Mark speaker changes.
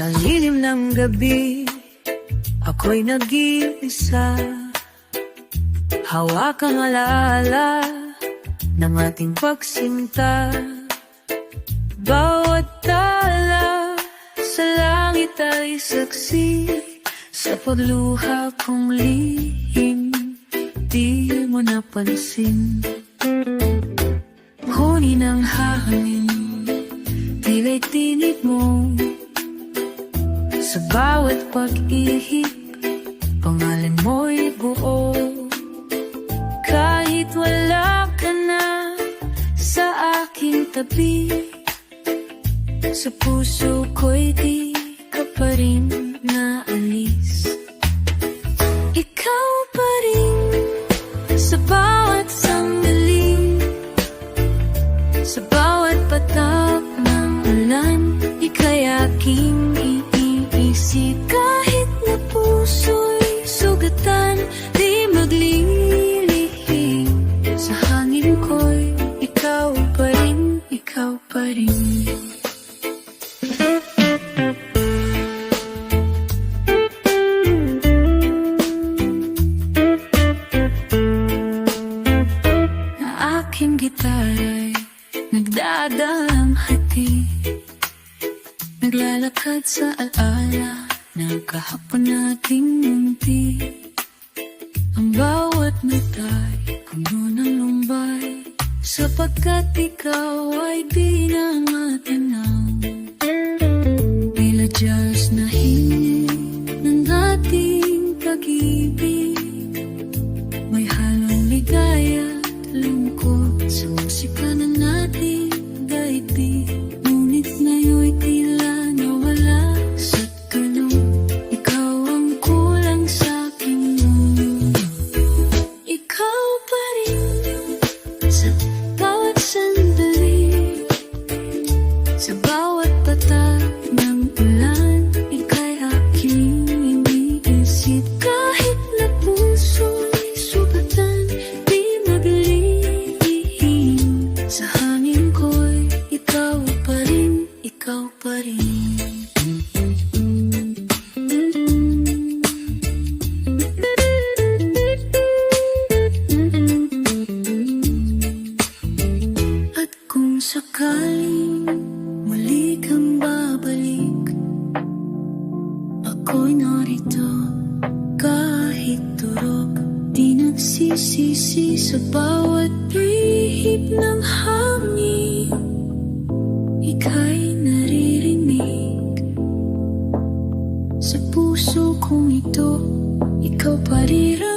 Speaker 1: Sa lilim gabi, ako'y nag-iisa. Hawak ang alaala ng ating pagsinta. Bawat tala sa langit ay saksi Sa pagluha kong lihim, di mo napansin. Kunin ang hangin, tila'y tinig mo. Sa bawat pag-ihip, pangalan mo'y buo. Kahit wala ka na sa aking tabi Sa puso ko'y di sa bawat Naglalakad sa alaala ng kahapon nating munti. Ang bawat matay puno ng lumbay. Sapagkat ikaw ay di na matanaw Tila Diyos na hiling ng ating pag-ibig sakaling muli kang babalik. Ako'y narito kahit turok Di nagsisisi sa bawat lihip ng hangin. Ika'y naririnig. Sa puso kong ito Ikaw pa rin